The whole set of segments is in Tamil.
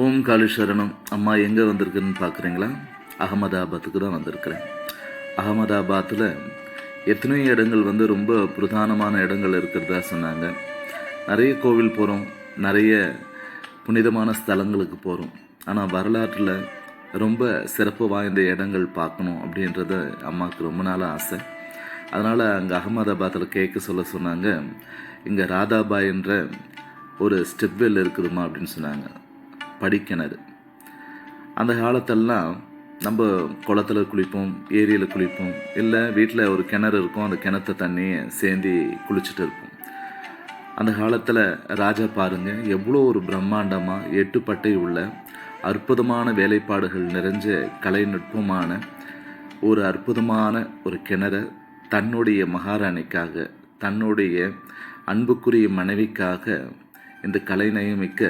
ஓம் காளீஸ்வரனும் அம்மா எங்கே வந்திருக்குன்னு பார்க்குறீங்களா அகமதாபாத்துக்கு தான் வந்திருக்கிறேன். அகமதாபாத்தில் எத்தனையோ இடங்கள் வந்து ரொம்ப பிரதானமான இடங்கள் இருக்கிறதா சொன்னாங்க. நிறைய கோவில் போகிறோம் நிறைய புனிதமான ஸ்தலங்களுக்கு போகிறோம் ஆனால் வரலாற்றில் ரொம்ப சிறப்பு வாய்ந்த இடங்கள் பார்க்கணும் அப்படின்றது அம்மாவுக்கு ரொம்ப நாள் ஆசை. அதனால் அங்கே அகமதாபாத்தில் கேட்க சொல்ல சொன்னாங்க இங்கே ராதாபாய்ன்ற ஒரு ஸ்டெப்வெல் இருக்குதுமா அப்படின்னு சொன்னாங்க. படிக்கிணறு. அந்த காலத்தெல்லாம் நம்ம குளத்துல குளிப்போம் ஏரியில் குளிப்போம் இல்லை வீட்டில் ஒரு கிணறு இருக்கும் அந்த கிணத்து தண்ணியை சேர்ந்து குளிச்சுட்டு இருப்போம். அந்த காலத்தில் ராஜா பாருங்க எவ்வளோ ஒரு பிரம்மாண்டமாக எட்டு பட்டை உள்ள அற்புதமான வேலைப்பாடுகள் நிறைஞ்ச கலைநுட்பமான ஒரு அற்புதமான ஒரு கிணற தன்னுடைய மகாராணிக்காக தன்னுடைய அன்புக்குரிய மனைவிக்காக இந்த கலைநயமிக்க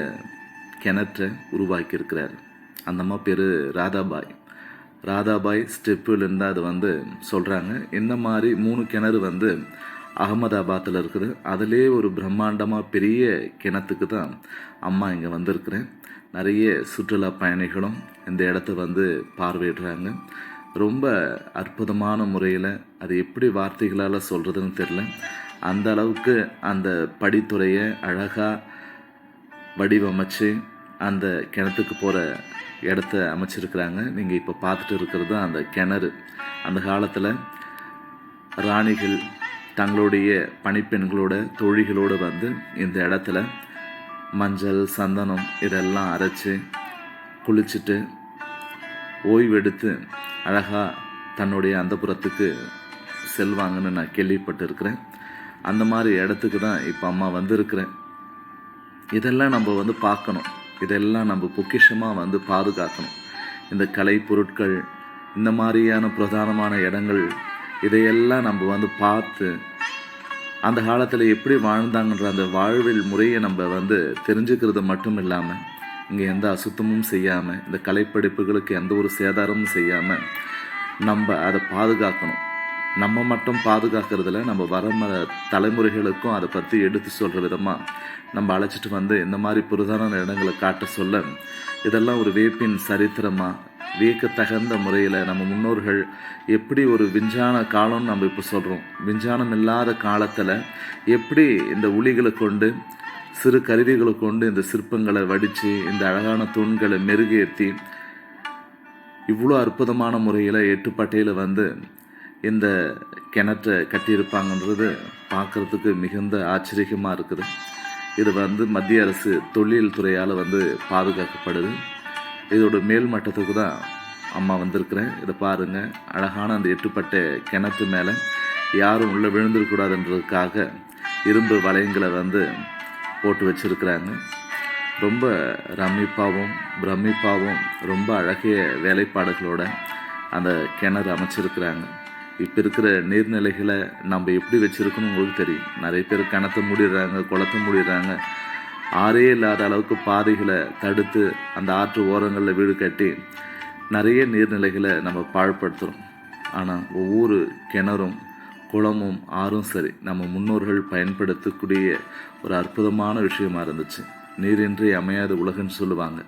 கிணற்றை உருவாக்கியிருக்கிறார். அந்த அம்மா பேர் ராதாபாய். ராதாபாய் ஸ்டெப்புலேருந்து அது வந்து சொல்கிறாங்க இந்த மாதிரி மூணு கிணறு வந்து அகமதாபாத்தில் இருக்குது. அதிலே ஒரு பிரம்மாண்டமாக பெரிய கிணத்துக்கு தான் அம்மா இங்கே வந்திருக்கிறேன் நிறைய சுற்றுலா பயணிகளும் இந்த இடத்த வந்து பார்வையிடுறாங்க. ரொம்ப அற்புதமான முறையில் அது எப்படி வார்த்தைகளால் சொல்கிறதுன்னு தெரில அந்த அளவுக்கு அந்த படித்துறையை அழகாக வடிவமைச்சு அந்த கிணத்துக்கு போகிற இடத்த அமைச்சிருக்கிறாங்க. நீங்கள் இப்போ பார்த்துட்டு இருக்கிறது அந்த கிணறு. அந்த காலத்தில் ராணிகள் தங்களுடைய பணிப்பெண்களோட தொழிகளோடு வந்து இந்த இடத்துல மஞ்சள் சந்தனம் இதெல்லாம் அரைச்சி குளிச்சுட்டு ஓய்வெடுத்து அழகாக தன்னுடைய அந்தப்புறத்துக்கு செல்வாங்கன்னு நான் கேள்விப்பட்டிருக்கிறேன். அந்த மாதிரி இடத்துக்கு தான் இப்போ அம்மா வந்திருக்கிறேன். இதெல்லாம் நம்ம வந்து பார்க்கணும். இதெல்லாம் நம்ம பொக்கிஷமாக வந்து பாதுகாக்கணும். இந்த கலை பொருட்கள் இந்த மாதிரியான பிரதானமான இடங்கள் இதையெல்லாம் நம்ம வந்து பார்த்து அந்த காலத்தில் எப்படி வாழ்ந்தாங்கன்ற அந்த வாழ்வில் முறையை நம்ம வந்து தெரிஞ்சுக்கிறது மட்டும் இல்லாமல் இங்கே எந்த அசுத்தமும் செய்யாமல் இந்த கலைப்படைப்புகளுக்கு எந்த ஒரு சேதாரமும் செய்யாமல் நம்ம அதை பாதுகாக்கணும். நம்ம மட்டும் பாதுகாக்கிறதுல நம்ம வர தலைமுறைகளுக்கும் அதை பற்றி எடுத்து சொல்கிற விதமாக நம்ம அழைச்சிட்டு வந்து இந்த மாதிரி புரதான இடங்களை காட்ட சொல்ல இதெல்லாம் ஒரு வேப்பின் சரித்திரமாக வியக்கத்தகுந்த முறையில் நம்ம முன்னோர்கள் எப்படி ஒரு விஞ்ஞான காலம்னு நம்ம இப்போ சொல்கிறோம் விஞ்ஞானம் இல்லாத காலத்தில் எப்படி இந்த உளிகளை கொண்டு சிறு கருவிகளை கொண்டு இந்த சிற்பங்களை வடித்து இந்த அழகான தூண்களை மெருகேற்றி இவ்வளோ அற்புதமான முறையில் எட்டுப்பட்டையில் வந்து இந்த கிணற்றை கட்டியிருப்பாங்கன்றது பார்க்குறதுக்கு மிகுந்த ஆச்சரியமாக இருக்குது. இது வந்து மத்திய அரசு தொழில் துறையால் வந்து பாதுகாக்கப்படுது. இதோட மேல் மட்டத்துக்கு தான் அம்மா வந்திருக்கிறேன். இதை பாருங்கள் அழகான அந்த எட்டுப்பட்ட கிணத்து மேலே யாரும் உள்ளே விழுந்துடக்கூடாதுன்றதுக்காக இரும்பு வளையங்களை வந்து போட்டு வச்சுருக்கிறாங்க. ரொம்ப ரமிப்பாகவும் பிரமிப்பாகவும் ரொம்ப அழகிய வேலைப்பாடுகளோட அந்த கிணறு அமைச்சிருக்கிறாங்க. இப்போ இருக்கிற நீர்நிலைகளை நம்ம எப்படி வச்சுருக்கணும் உங்களுக்கு தெரியும். நிறைய பேர் கிணத்தை மூடிடுறாங்க குளத்தை மூடிடுறாங்க. ஆறே இல்லாத அளவுக்கு பாதைகளை தடுத்து அந்த ஆற்று ஓரங்களில் வீடு கட்டி நிறைய நீர்நிலைகளை நம்ம பாழ்படுத்துகிறோம் ஆனால் ஒவ்வொரு கிணறும் குளமும் ஆறும் சரி நம்ம முன்னோர்கள் பயன்படுத்தக்கூடிய ஒரு அற்புதமான விஷயமா இருந்துச்சு. நீரின்றி அமையாத உலகன்னு சொல்லுவாங்க.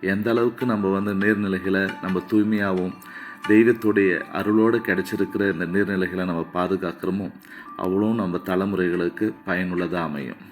எந்த அளவுக்கு நம்ம வந்து நீர்நிலைகளை நம்ம தூய்மையாகவும் தெய்வத்துடைய அருளோடு கிடைச்சிருக்கிற இந்த நீர்நிலைகளை நம்ம பாதுகாக்கிறோமோ அவ்வளோ நம்ம தலைமுறைகளுக்கு பயனுள்ளதாக அமையும்.